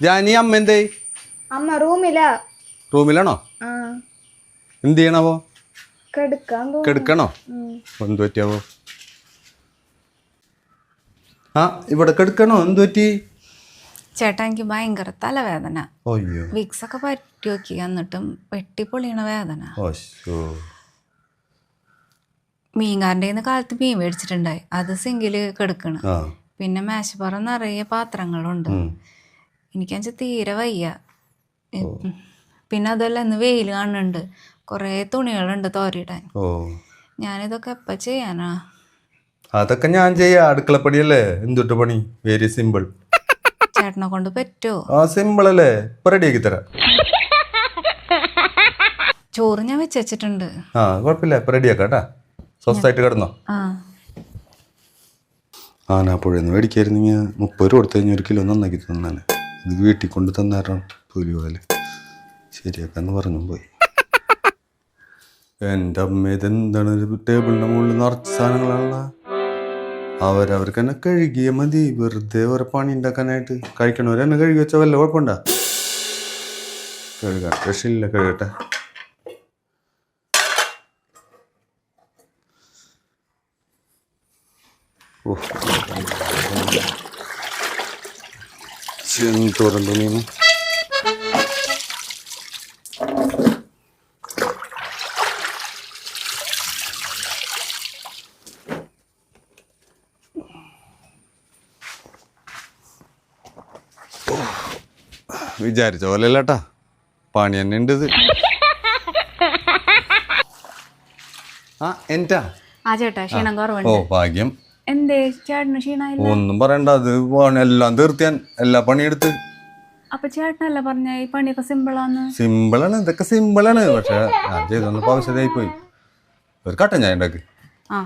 ജാനി അമ്മ എന്തേ അമ്മ റൂമിലാ. റൂമിലാണോ? ആ. എന്ത് ചെയ്യണവോ? കെടുക്കണോ? എന്ത് പറ്റിയാവോ? ആ ഇവിടെ കെടുക്കണോ? എന്ത് പറ്റി? ചേട്ടാ എനിക്ക് ഭയങ്കര തലവേദന. അയ്യോ. വിക്സ് ഒക്കെ പറ്റി നോക്കി എന്നിട്ടും വെട്ടിപ്പൊളിയണ വേദന. മീൻകാരന്റെ കയ്യിന്ന് കാലത്ത് മീൻ മേടിച്ചിട്ടുണ്ടായി. അത് സിങ്കിൽ കെടുക്കണം. ആ. പിന്നെ മേശപ്പുറം നിറയെ പാത്രങ്ങളുണ്ട്. ഉം. എനിക്കാച്ച തീരെ വയ്യ. പിന്നെ അതല്ല ഇന്ന് വെയിൽ കാണുന്നുണ്ട് കുറേ തുണികളുണ്ട് തോരയിടാൻ. ഞാനിതൊക്കെ എപ്പോൾ ചെയ്യാനാ? അതൊക്കെ ഞാൻ ചെയ്യാം. അടുക്കളപ്പടിയല്ലേ എന്തുട്ട് പണി? വെരി സിമ്പിൾ ചേട്ടനെ കൊണ്ട് പറ്റുമോ ആ സിമ്പിൾ അല്ലേ? ഇപ്പൊ റെഡിയാക്കി തരാം. ചോറ് ഞാൻ വെച്ച് വെച്ചിട്ടുണ്ട്. ആ കുഴപ്പമില്ല. ഇപ്പൊ റെഡിയാക്കാം കേട്ടാ. സ്വസ്ഥമായിട്ട് കിടന്നോ? ആ. ആനാപ്പുഴന്ന് മേടിക്കായിരുന്നെങ്കിൽ മുപ്പത് രൂപ കൊടുത്തു കഴിഞ്ഞാൽ ഒരു കിലോ നന്നാക്കി തന്നാണ് ഇത് വീട്ടിൽ കൊണ്ട് തന്നാരാണ് തൊലി പോലെ ശരിയാക്കാന്ന് പറഞ്ഞു പോയി. എന്റെ അമ്മ ഇതെന്താണ് ടേബിളിന്റെ മുകളിൽ നിറച്ച സാധനങ്ങളാണ് അവരവർക്ക് തന്നെ കഴുകിയ മതി. വെറുതെ ഒരു പണി ഉണ്ടാക്കാനായിട്ട് കഴിക്കണവർ തന്നെ കഴുകി വെച്ചാൽ വല്ല കുഴപ്പമുണ്ടാ? കഴുകാൻ രക്ഷയില്ല കഴുകട്ടെ. ഓ ചെന്തോരം തുണിയാണ് വിചാരിച്ച പോലെ അല്ലേട്ടാ പണി തന്നെ ഉണ്ട് ഇത്. ആ എന്താ? ആ ചേട്ടാ ക്ഷീണം ഓ ഭാഗ്യം. എന്തേ? ചേട്ടന് ക്ഷീണായില്ല ഒന്നും പറയണ്ട അത് പണി എല്ലാം തീർത്തിയാൻ എല്ലാ പണിയെടുത്ത്. അപ്പൊ ചേട്ടനല്ല പറഞ്ഞ ഈ പണിയൊക്കെ സിമ്പിളാന്ന്? സിമ്പിളാണ് ഇതൊക്കെ സിമ്പിളാണ്. പക്ഷെ ഞാൻ ചെയ്തൊന്നും ആവശ്യമായി പോയി. ഒരു കട്ടൻ ചായ ഉണ്ടാക്കി. ആ.